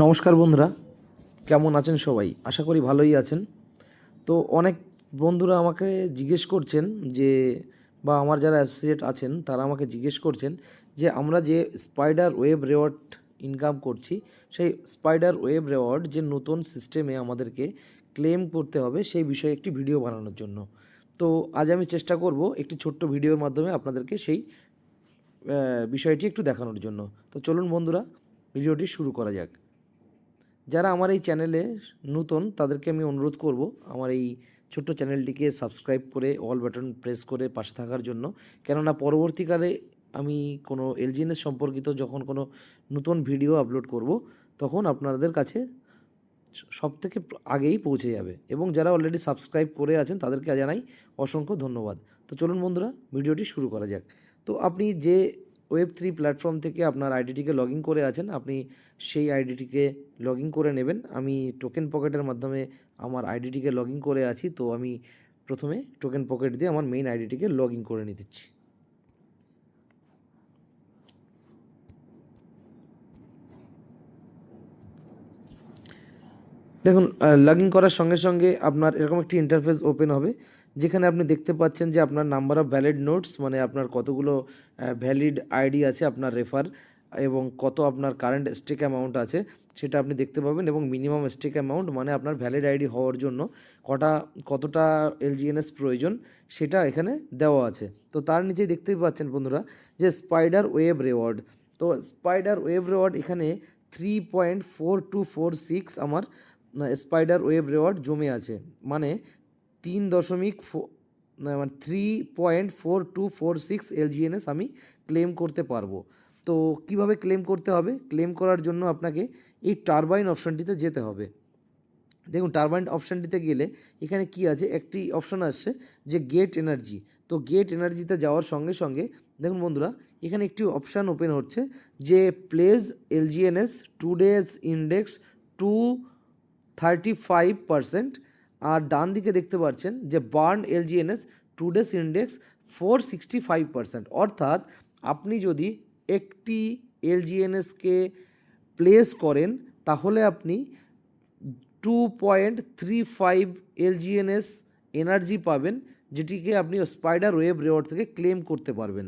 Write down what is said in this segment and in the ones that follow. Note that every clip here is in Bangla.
নমস্কার বন্ধুরা, কেমন আছেন সবাই? আশা করি ভালোই আছেন। তো অনেক বন্ধুরা আমাকে জিজ্ঞেস করছেন যে, বা আমার যারা অ্যাসোসিয়েট আছেন, তারা আমাকে জিজ্ঞেস করছেন যে, আমরা যে স্পাইডার ওয়েব রেওয়ার্ড ইনকাম করছি, সেই স্পাইডার ওয়েব রেওয়ার্ড যে নতুন সিস্টেমে আমাদেরকে ক্লেম করতে হবে, সেই বিষয়ে একটি ভিডিও বানানোর জন্য। তো আজ আমি চেষ্টা করব একটি ছোট্ট ভিডিওর মাধ্যমে আপনাদেরকে সেই বিষয়টি একটু দেখানোর জন্য। তো চলুন বন্ধুরা, ভিডিওটি শুরু করা যাক। যারা আমার এই চ্যানেলে নতুন, তাদেরকে আমি অনুরোধ করব আমার এই ছোট্ট চ্যানেলটিকে সাবস্ক্রাইব করে অল বাটন প্রেস করে পাশে থাকার জন্য। কেননা পরবর্তীকালে আমি কোনো এলজিএনএস সম্পর্কিত যখন কোনো নতুন ভিডিও আপলোড করব, তখন আপনাদের কাছে সব থেকে আগেই পৌঁছে যাবে। এবং যারা অলরেডি সাবস্ক্রাইব করে আছেন, তাদেরকে জানাই অসংখ্য ধন্যবাদ। তো চলুন বন্ধুরা ভিডিওটি শুরু করা যাক। তো আপনি যে ওয়েব থ্রি প্ল্যাটফর্ম থেকে আপনার আইডিটিকে লগ করে আছেন, আপনি সেই আইডিটিকে লগ করে নেবেন। আমি টোকেন পকেটের মাধ্যমে আমার আইডিটিকে লগ করে আছি, তো আমি প্রথমে টোকেন পকেট দিয়ে আমার মেইন আইডিটিকে লগ করে নিতেছি দেখুন লগ ইন করার সঙ্গে সঙ্গে আপনার এরকম একটি ইন্টারফেস ওপেন হবে, যেখানে আপনি দেখতে পাচ্ছেন যে আপনার নাম্বার অফ ভ্যালিড নোটস মানে আপনার কতগুলো ভ্যালিড আইডি আছে আপনার রেফার এবং কত আপনার কারেন্ট স্টেক অ্যামাউন্ট আছে, সেটা আপনি দেখতে পাবেন, এবং মিনিমাম স্টেক অ্যামাউন্ট মানে আপনার ভ্যালিড আইডি হওয়ার জন্য কটা, কতটা এলজিএনএস প্রয়োজন, সেটা এখানে দেওয়া আছে। তো তার নিচেই দেখতেই পাচ্ছেন বন্ধুরা যে স্পাইডার ওয়েব রেওয়ার্ড তো স্পাইডার ওয়েব রেওয়ার্ড এখানে three point four two four six আমার স্পাইডার ওয়েব রেওয়ার্ড জমে আছে। মানে তিন দশমিক মানে three point four two four six LGNS আমি ক্লেম করতে পারব। তো কীভাবে ক্লেম করতে হবে? ক্লেম করার জন্য আপনাকে এই টারবাইন অপশানটিতে যেতে হবে। দেখুন টারবাইন অপশানটিতে গেলে এখানে কি আছে? একটি অপশান আসছে যে গেট এনার্জি তো গেট এনার্জিতে যাওয়ার সঙ্গে সঙ্গে, দেখুন বন্ধুরা, এখানে একটি অপশান ওপেন হচ্ছে যে pledge LGNS two days index two thirty five percent আর ডান দিকে দেখতে পাচ্ছেন যে burn LGNS two days index four sixty five percent অর্থাৎ আপনি যদি একটি এলজিএনএসকে প্লেস করেন, তাহলে আপনি two point three five LGNS energy পাবেন, যেটিকে আপনি স্পাইডার ওয়েব রেওয়ার্ড থেকে ক্লেম করতে পারবেন।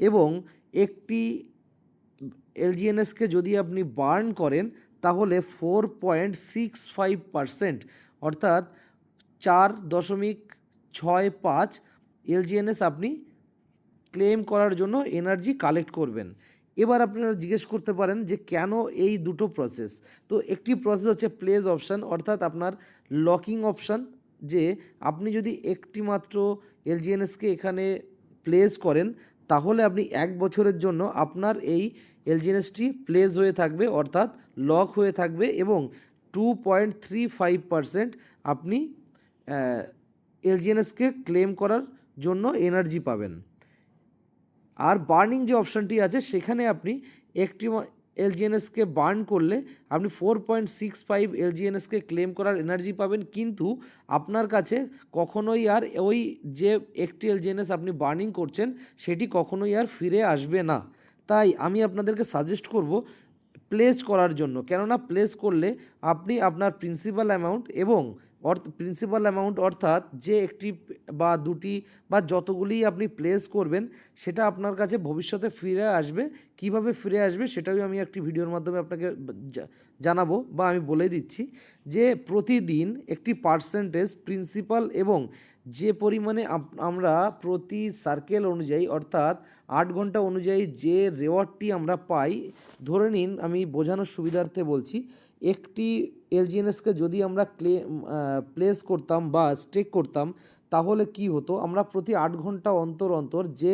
এবং একটি এলজিএনএসকে যদি আপনি বার্ন করেন, তাহলে four point six five percent অর্থাৎ চার দশমিক ছয় পাঁচ এলজিএনএস আপনি ক্লেম করার জন্য এনার্জি কালেক্ট করবেন। এবার আপনারা জিজ্ঞেস করতে পারেন যে কেন এই দুটো প্রসেস? তো একটি প্রসেস হচ্ছে প্লেস অপশান, অর্থাৎ আপনার লকিং অপশান, যে আপনি যদি একটি মাত্র এলজিএনএসকে এখানে প্লেস করেন, তাহলে আপনি এক বছরের জন্য আপনার এই এলজিএনএসটি প্লেস হয়ে থাকবে, অর্থাৎ লক হয়ে থাকবে এবং two point three five percent আপনি এলজিএনএসকে ক্লেম করার জন্য এনার্জি পাবেন। আর বার্নিং যে অপশানটি আছে, সেখানে আপনি একটি এলজিএনএসকে বার্ন করলে আপনি ফোর পয়েন্ট সিক্স ফাইভ এলজিএনএসকে ক্লেম করার এনার্জি পাবেন, কিন্তু আপনার কাছে কখনোই আর ওই যে একটি এলজিএনএস আপনি বার্নিং করছেন, সেটি কখনোই আর ফিরে আসবে না। তাই আমি আপনাদেরকে সাজেস্ট করব প্লেস করার জন্য। কেননা প্লেস করলে আপনি আপনার প্রিন্সিপাল অ্যামাউন্ট এবং অর্থ প্রিন্সিপাল অ্যামাউন্ট অর্থাৎ যে একটি বা দুটি বা যতগুলি আপনি প্লেস করবেন, সেটা আপনার কাছে ভবিষ্যতে ফিরে আসবে। কীভাবে ফিরে আসবে সেটাও আমি একটি ভিডিওর মাধ্যমে আপনাকে জানাব বা আমি বলে দিচ্ছি যে প্রতিদিন একটি পার্সেন্টেজ প্রিন্সিপাল এবং যে পরিমাণে আমরা প্রতি সার্কেল অনুযায়ী অর্থাৎ আট ঘণ্টা অনুযায়ী যে রেওয়ার্ডটি আমরা পাই, ধরে নিন আমি বোঝানোর সুবিধার্থে বলছি, একটি এলজিএনএসকে যদি আমরা ক্লে প্লেস করতাম বা স্টেক করতাম তাহলে কি হতো? আমরা প্রতি আট ঘণ্টা অন্তর অন্তর যে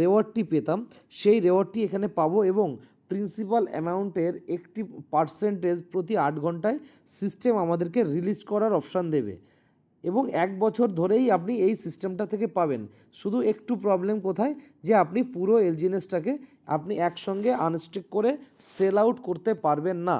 রেওয়ার্ডটি পেতাম, সেই রেওয়ার্ডটি এখানে পাবো এবং প্রিন্সিপাল অ্যামাউন্টের একটি পার্সেন্টেজ প্রতি আট ঘন্টায় সিস্টেম আমাদেরকে রিলিজ করার অপশান দেবে। এবং এক বছর ধরেই আপনি এই সিস্টেমটা থেকে পাবেন। শুধু একটু প্রবলেম কোথায়? যে আপনি পুরো এলজিএনএসটাকে আপনি একসঙ্গে আনস্টেক করে সেল আউট করতে পারবেন না।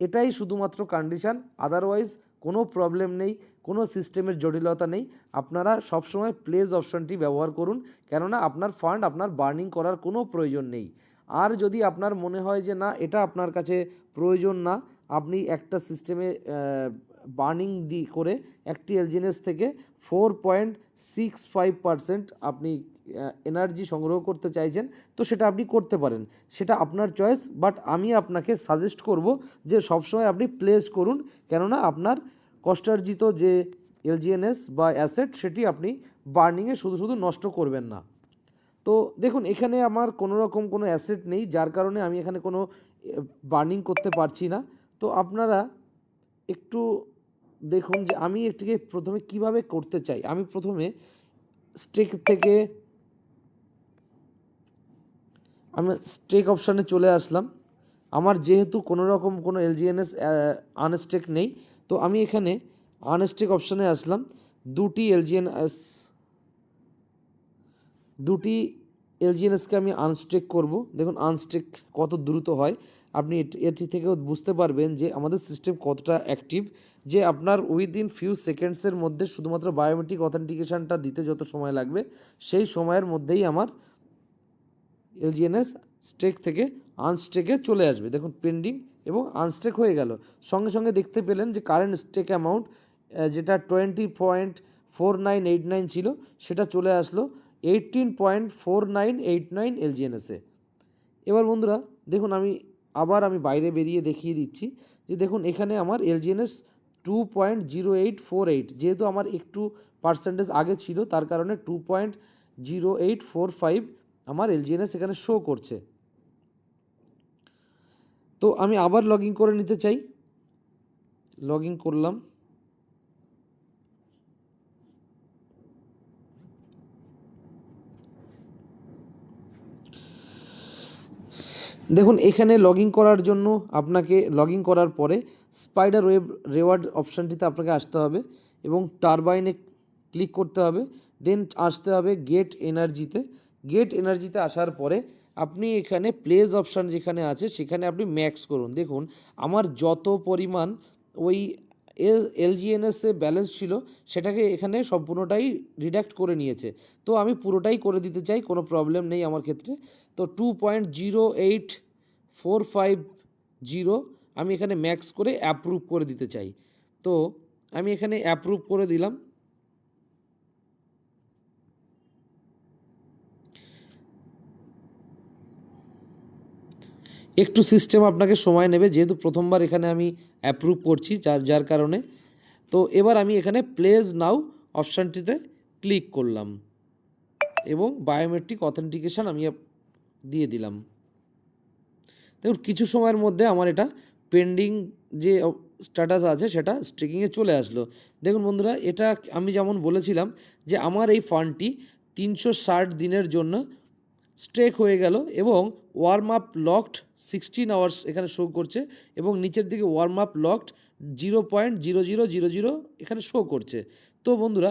এটাই শুধুমাত্র কন্ডিশান আদারওয়াইজ কোনো প্রবলেম নেই। কোনো সিস্টেমের জটিলতা নেই। আপনারা সবসময় প্লেস অপশানটি ব্যবহার করুন, কেননা আপনার ফান্ড, আপনার বার্নিং করার কোনো প্রয়োজন নেই। আর যদি আপনার মনে হয় যে না, এটা আপনার কাছে প্রয়োজন না, আপনি একটা সিস্টেমে বার্নিং দি, করে একটি এলজিএনএস থেকে four point six five percent আপনি এনার্জি সংগ্রহ করতে চাইছেন, তো সেটা আপনি করতে পারেন। সেটা আপনার চয়েস, বাট আমি আপনাকে সাজেস্ট করব যে সবসময় আপনি প্লেস করুন, কেননা আপনার কষ্টার্জিত যে এলজিএনএস বা অ্যাসেট, সেটি আপনি বার্নিংয়ে শুধু শুধু নষ্ট করবেন না। তো দেখুন, এখানে আমার কোনো রকম কোনো অ্যাসেট নেই, যার কারণে আমি এখানে কোনো বার্নিং করতে পারছি না। তো আপনারা একটু দেখুন যে আমি এটিকে প্রথমে কীভাবে করতে চাই। আমি প্রথমে স্টেক থেকে, আমি স্টেক অপশানে চলে আসলাম। আমার যেহেতু কোনো রকম কোনো এলজিএনএস আনস্টেক নেই, তো আমি এখানে আনস্টেক অপশানে আসলাম। দুটি এলজিএনএস দুটি এলজিএনএসকে আমি আনস্টেক করব। দেখুন আনস্টেক কত দ্রুত হয়। আপনি এটি- থেকেও বুঝতে পারবেন যে আমাদের সিস্টেম কতটা অ্যাক্টিভ যে আপনার উইদিন ফিউ সেকেন্ডসের মধ্যে শুধুমাত্র বায়োমেট্রিক অথেন্টিকেশনটা দিতে যত সময় লাগবে, সেই সময়ের মধ্যেই আমার এলজিএনএস স্টেক থেকে আনস্টেকে চলে আসবে। দেখুন পেন্ডিং এবং আনস্টেক হয়ে গেল। সঙ্গে সঙ্গে দেখতে পেলেন যে কারেন্ট স্টেক অ্যামাউন্ট যেটা twenty point four nine eight nine ছিল, সেটা চলে আসলো eighteen point four nine eight nine এলজিএনএসে এবার বন্ধুরা, দেখুন, আমি আবার আমি বাইরে বেরিয়ে দেখিয়ে দিচ্ছি যে দেখুন, এখানে আমার LGNS two point zero eight four eight যেহেতু আমার একটু পার্সেন্টেজ আগে ছিল, তার কারণে two point zero eight four five আমার এলজিএনএস এখানে শো করছে। তো আমি আবার লগ ইন করে নিতে চাই। লগ ইন করলাম। দেখুন, এখানে লগ করার জন্য আপনাকে লগ করার পরে স্পাইডার ওয়েব রেওয়ার্ড অপশানটিতে আপনাকে আসতে হবে এবং টারবাইনে ক্লিক করতে হবে। দেন আসতে হবে গেট এনার্জিতে গেট এনার্জিতে আসার পরে আপনি এখানে প্লেস অপশান যেখানে আছে, সেখানে আপনি ম্যাক্স করুন। দেখুন, আমার যত পরিমাণ ওই এল এলজিএনএসে ব্যালেন্স ছিল, সেটাকে এখানে সম্পূর্ণটাই রিডাক্ট করে নিয়েছে। তো আমি পুরোটাই করে দিতে চাই, কোনো প্রবলেম নেই আমার ক্ষেত্রে। তো two point zero eight four five zero আমি এখানে ম্যাক্স করে অ্যাপ্রুভ করে দিতে চাই। তো আমি এখানে অ্যাপ্রুভ করে দিলাম। একটু সিস্টেম আপনাকে সময় নেবে, যেহেতু প্রথমবার এখানে আমি অ্যাপ্রুভ করছি, যার যার কারণে। তো এবার আমি এখানে প্লেস নাও অপশানটিতে ক্লিক করলাম এবং বায়োমেট্রিক অথেন্টিকেশান আমি দিয়ে দিলাম। দেখুন, কিছু সময়ের মধ্যে আমার এটা পেন্ডিং যে স্ট্যাটাস আছে, সেটা স্ট্রেকিংয়ে চলে আসলো। দেখুন বন্ধুরা, এটা আমি যেমন বলেছিলাম যে, আমার এই ফান্ডটি তিনশো ষাট দিনের জন্য স্ট্রেক হয়ে গেল এবং warm up locked sixteen hours এখানে শো করছে এবং নিচের দিকে warm up locked zero point zero zero zero zero এখানে শো করছে। তো বন্ধুরা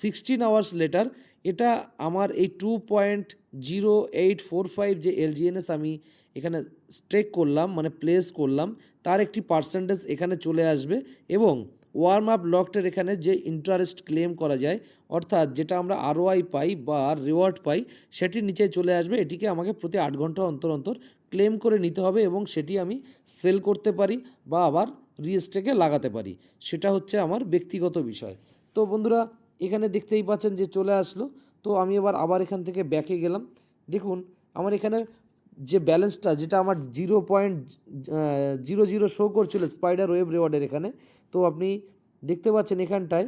সিক্সটিন আওয়ার্স লেটার এটা আমার এই two point zero eight four five যে এলজিএনএস আমি এখানে স্ট্রেক করলাম মানে প্লেস করলাম, তার একটি পার্সেন্টেজ এখানে চলে আসবে এবং ওয়ার্ম আপ লকটের এখানে যে ইন্টারেস্ট ক্লেম করা যায়, অর্থাৎ যেটা আমরা আরওআই পাই বা রিওয়ার্ড পাই সেটির নিচে চলে আসবে। এটিকে আমাকে প্রতি আট ঘণ্টা অন্তর অন্তর ক্লেম করে নিতে হবে এবং সেটি আমি সেল করতে পারি বা আবার রিস্টেকে লাগাতে পারি। সেটা হচ্ছে আমার ব্যক্তিগত বিষয়। তো বন্ধুরা, এখানে দেখতেই পাচ্ছেন যে চলে আসলো। তো আমি এবার আবার এখান থেকে ব্যাকে গেলাম। দেখুন, আমার এখানে যে ব্যালেন্সটা, যেটা আমার zero point zero zero show করছিল স্পাইডার ওয়েব রেওয়ার্ডের এখানে, তো আপনি দেখতে পাচ্ছেন এখানটায়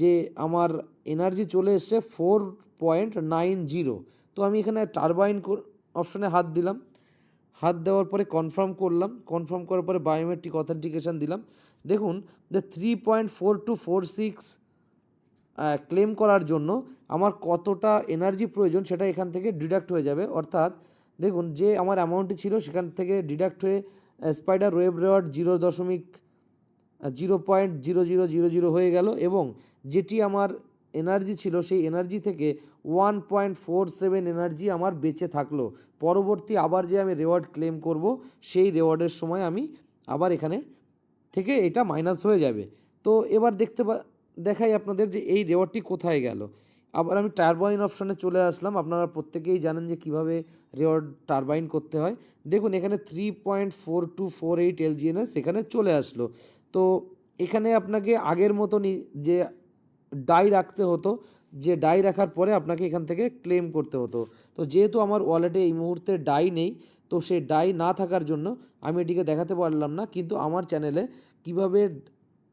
যে আমার এনার্জি চলে এসছে ফোর পয়েন্ট নাইন জিরো তো আমি এখানে টারবাইন অপশনে হাত দিলাম। হাত দেওয়ার পরে কনফার্ম করলাম। কনফার্ম করার পরে বায়োমেট্রিক অথেন্টিকেশান দিলাম। দেখুন, যে three point four two four six claim করার জন্য আমার কতটা এনার্জি প্রয়োজন সেটা এখান থেকে ডিডাক্ট হয়ে যাবে। অর্থাৎ দেখুন, যে আমার অ্যামাউন্টটি ছিল সেখান থেকে ডিডাক্ট হয়ে স্পাইডার ওয়েব রেওয়ার্ড জিরো দশমিক zero point zero zero zero zero হয়ে গেল এবং যেটি আমার এনার্জি ছিল সেই এনার্জি থেকে one point four seven energy আমার বেঁচে থাকল। পরবর্তী আবার যে আমি রেওয়ার্ড ক্লেম করব, সেই রেওয়ার্ডের সময় আমি আবার এখানে থেকে এটা মাইনাস হয়ে যাবে। তো এবার দেখতে পা, দেখাই আপনাদের যে এই রেওয়ার্ডটি কোথায় গেল। আবার আমি টারবাইন অপশানে চলে আসলাম। আপনারা প্রত্যেকেই জানেন যে কীভাবে রেওয়ার্ড টারবাইন করতে হয়। দেখুন, এখানে three point four two four eight LGNS এখানে চলে আসলো। তো এখানে আপনাকে আগের মতনই যে ডাই রাখতে হতো, যে ডাই রাখার পরে আপনাকে এখান থেকে ক্লেম করতে হতো। তো যেহেতু আমার ওয়ালেটে এই মুহূর্তে ডাই নেই, তো সেই ডাই না থাকার জন্য আমি এটিকে দেখাতে পারলাম না। কিন্তু আমার চ্যানেলে কীভাবে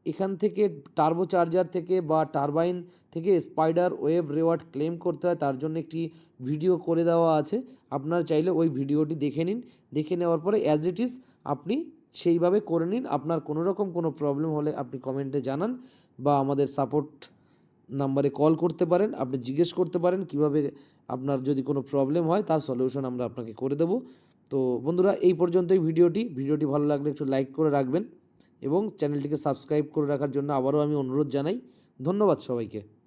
এখান থেকে টার্বো চার্জার থেকে বা টারবাইন থেকে স্পাইডার ওয়েব রেওয়ার্ড ক্লেম করতে হয়, তার জন্য একটি ভিডিও করে দেওয়া আছে। আপনারা চাইলে ওই ভিডিওটি দেখে নিন। দেখে নেওয়ার পরে অ্যাজ ইট ইজ আপনি সেইভাবে করে নিন। আপনার কোনো রকম কোনো প্রবলেম হলে আপনি কমেন্টে জানান বা আমাদের সাপোর্ট নাম্বারে কল করতে পারেন। আপনি জিজ্ঞেস করতে পারেন কীভাবে আপনার যদি কোনো প্রবলেম হয়, তার সলিউশন আমরা আপনাকে করে দেবো। তো বন্ধুরা, এই পর্যন্তই ভিডিওটি ভিডিওটি ভালো লাগলে একটু লাইক করে রাখবেন। এবং চ্যানেলটিকে সাবস্ক্রাইব করে রাখার জন্য আবারও আমি অনুরোধ জানাই। ধন্যবাদ সবাইকে।